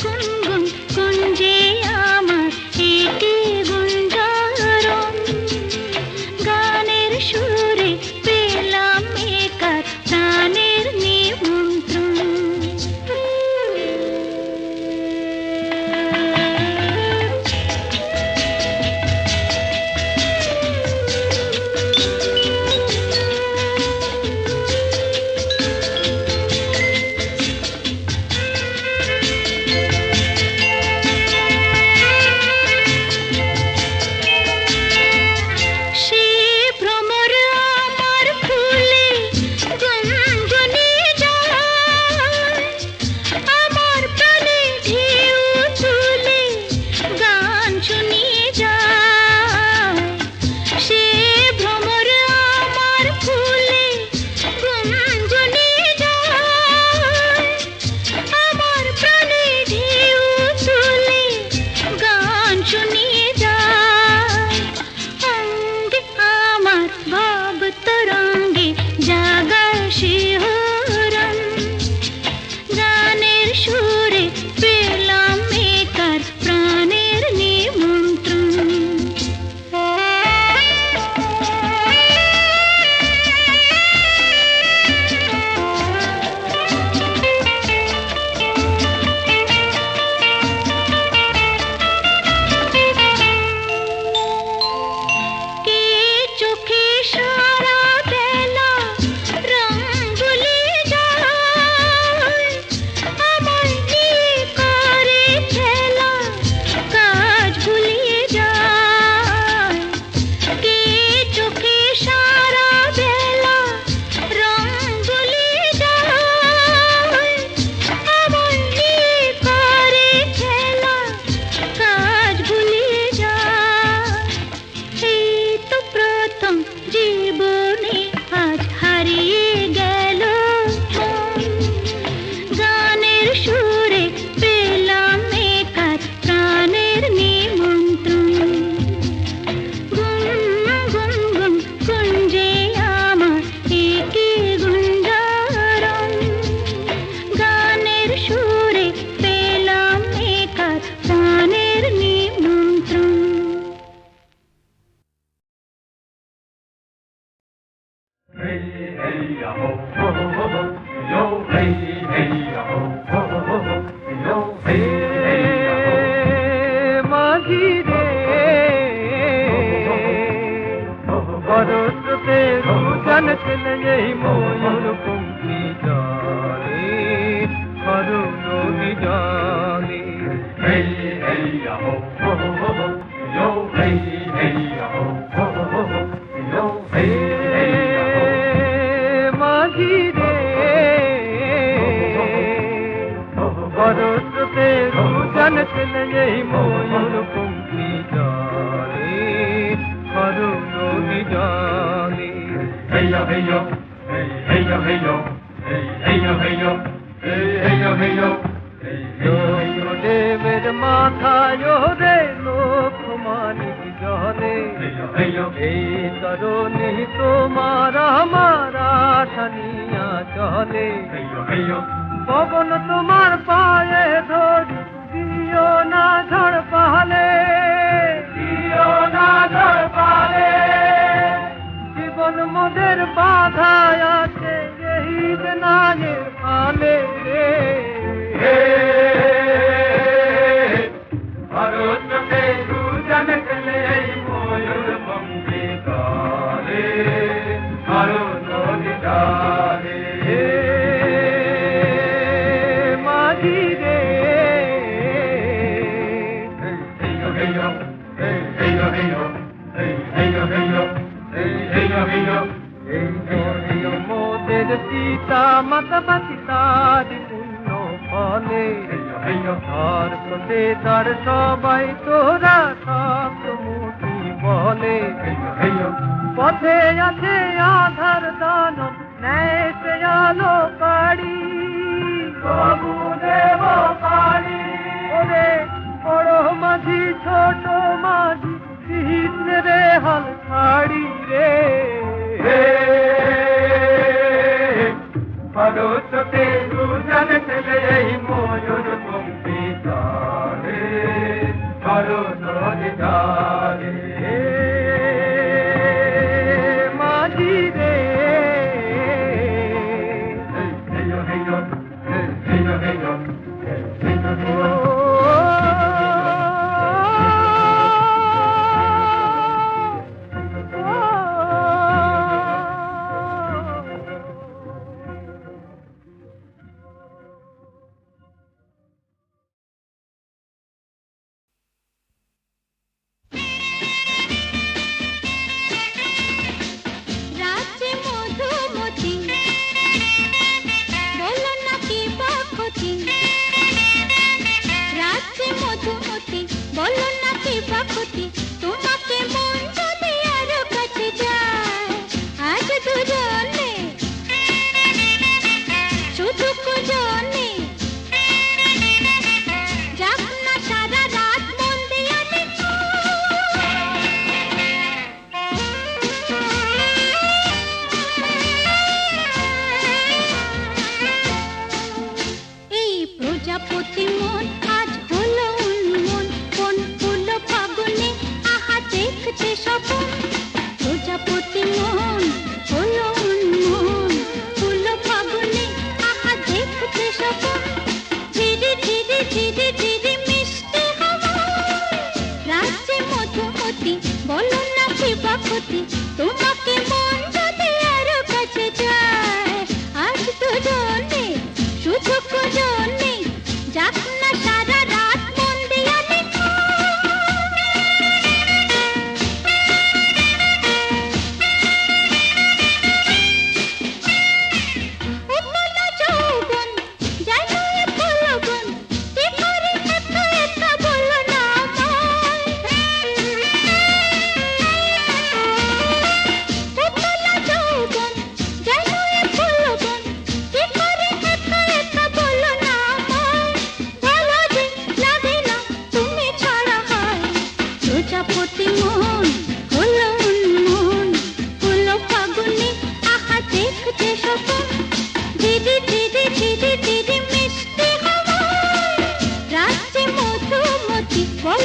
Attention! ولك لي দেবের মাথায় রে লোকমানিক জলে। এই কারণে তোমার আমার আশানিয়া চলে। পবন তোমার পায়ে ধর দিও না ঝড় পাহালে দিও না ঝড় পালে জীবন মোদের বাধা আছে এই না পালে। রে هے ہروتن তোতে তার সবাই তোরা সব মুঠি বলে। পথে আছে আধার দানব ন্যায় সে আলো পাড়ি। বাবু দেব পাড়ি। ওরে বড় মাঝি ছোট মাঝি কৃষ্ণ রে হাল ছাড়ি রে। দুজন ছেলে এই ময়ূর God. না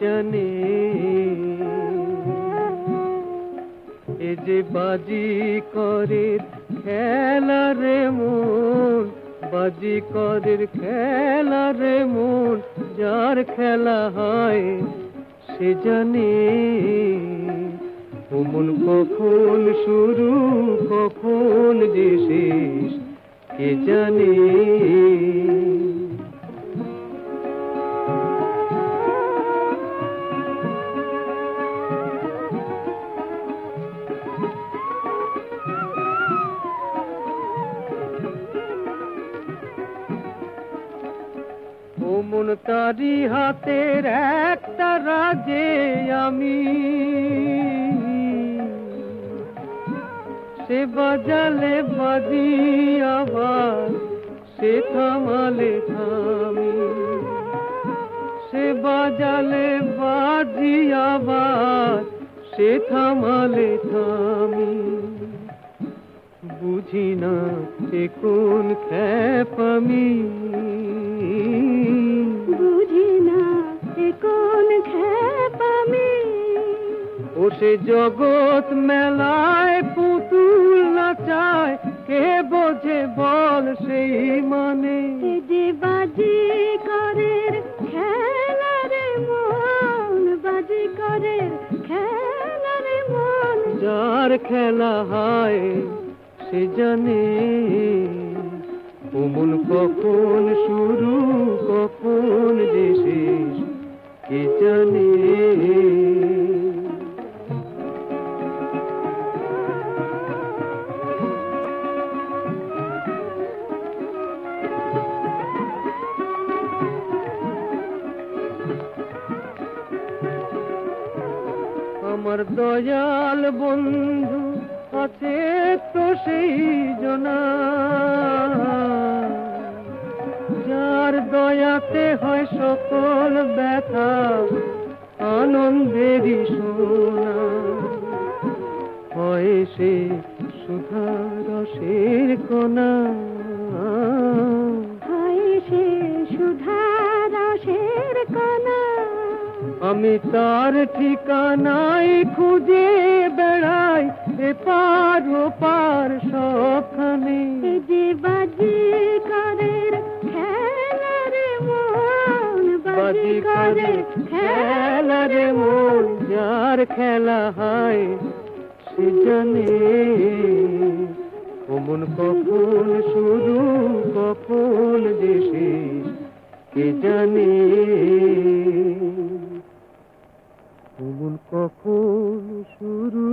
জানে এ যে বাজি করে খেলা রে মন, বাজি করের খেলা রে মন, যার খেলা হয় সে জানে। ওমন কখন শুরু, কখন যে শেষ, কে জানে? ও তারি হাতের একটা রাজে আমি। সে বাজালে বাজি আবার, সে থামালে থামি। সে বাজালে বাজি আবার, সে থামালে থামি। বুঝি না সে কোন খ্যাপ আমি। ও সে জগৎ মেলায় পুতুল নাচায়। কে বোঝে বল সেই মানে? যে বাজি করের খেলা রে মন বাজি করের খেলা মন। যার খেলা হয় সে জানে। অমন কখন শুরু কখন যে শেষ কে জানে? দয়াল বন্ধু আছে তো সেই জনা। যার দয়াতে হয় সকল ব্যথা, আনন্দেরই সোনা। হয় সে সুধা রসের কণা। হয় সে সুধা রসের আমি তার ঠিকানাই খুঁজে বেড়াই এপার ওপার সবখানে। যে বাজি করের খেলা রে মন বাজি করে খেলা রে মন। যার খেলা হয় সে জানে। অমন কখন শুরু কখন শেষ কে জানে? কখন শুরু